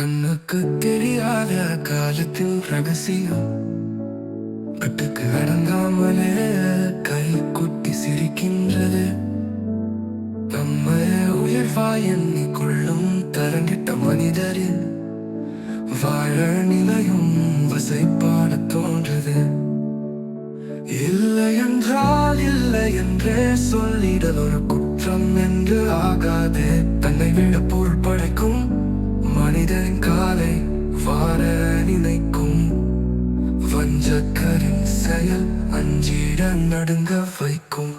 கண்ணுக்கு தெரியாத காலத்தில் ரகசியம். கட்டுக்கு அடங்காமலே கை குட்டி சிரிக்கின்றது. நம்மை உயர்வாய் எண்ணிக்கொள்ளும் தரங்கிட்ட மனிதரின் வாழ நிலையும் வசைப்பாட தோன்றது. இல்லை என்றால் இல்லை என்றே சொல்லிடல் ஒரு குற்றம் என்று ஆகாது. தன்னை விட பொருள் படைக்கும் மனிதன் காலை வார நினைக்கும் வஞ்சக்கரின் செயல் அஞ்சிட நடுங்க வைக்கும்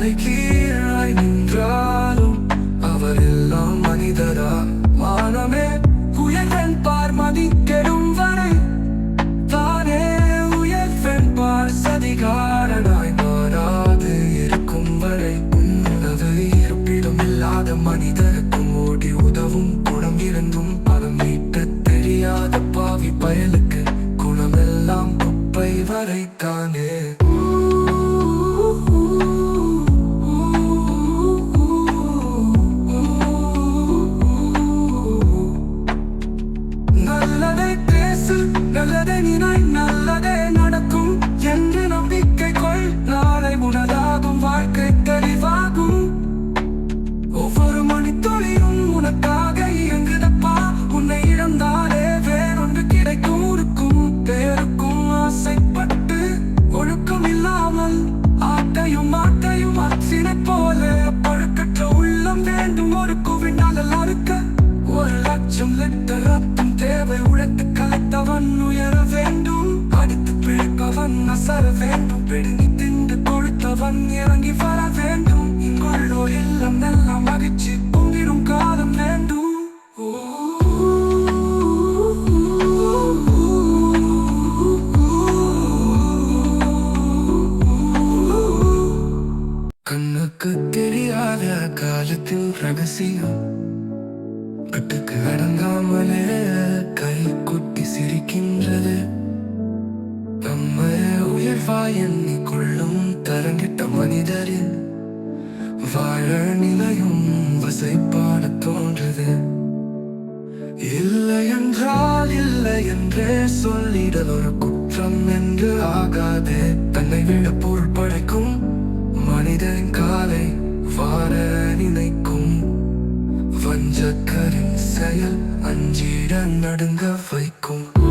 தலை கீழாய் நின்றாலும் அவர் எல்லாம் மனிதரா? மானமே உயர்வன் பார் மதிக்கெடும் வரை தானே உயர்வன் பார் சதிகாரனாய் மாறாது இருக்கும் வரை உன்னது இருப்பிடம் இல்லாத மனிதர். நல்லதை நினை நல்லதே நடக்கும் என்று நம்பிக்கை கொள் நாளை உனதாகும் வாழ்க்கை தெளிவாகும். ஒவ்வொரு மணித்துளியும் உனக்காக இயங்குதப்பா உன்னை இழந்தாலே வேறொன்று கிடைக்கும் இருக்கும் பேருக்கும் ஆசைப்பட்டு ஒழுக்கம் இல்லாமல் ஆட்டையும் மாட்டையும் அச்சினை போல பழுக்கற்ற உள்ளம் வேண்டும் ஒரு குவிண்டால் அறுக்க ஒரு லட்சம் லிட்டர் ரத்தம் தேவை உழைக்க கலைத்தவன் உயர வேண்டும் அடுத்து பிழைப்பவன் அசர வேண்டும் பிடுங்கி திண்டு கொழுத்தவன் இறங்கி வர வேண்டும் இங்குள்ளோ இல்லம் எல்லாம் மகிழ்ச்சி பொங்கிடும் காலம் வேண்டும். கண்ணுக்கு தெரியாத காலத்தில் ரகசியம். நிலையும் வசைப்பாட தோன்றுது. இல்லை என்றால் இல்லை என்றே சொல்லிடல் ஒரு குற்றம் என்று ஆகாது. தன்னை விட பொருள் படைக்கும் மனிதன் காலை வார நினைக்கும். வஞ்சக்கரின் செயல் அஞ்சிட நடுங்க வைக்கும்.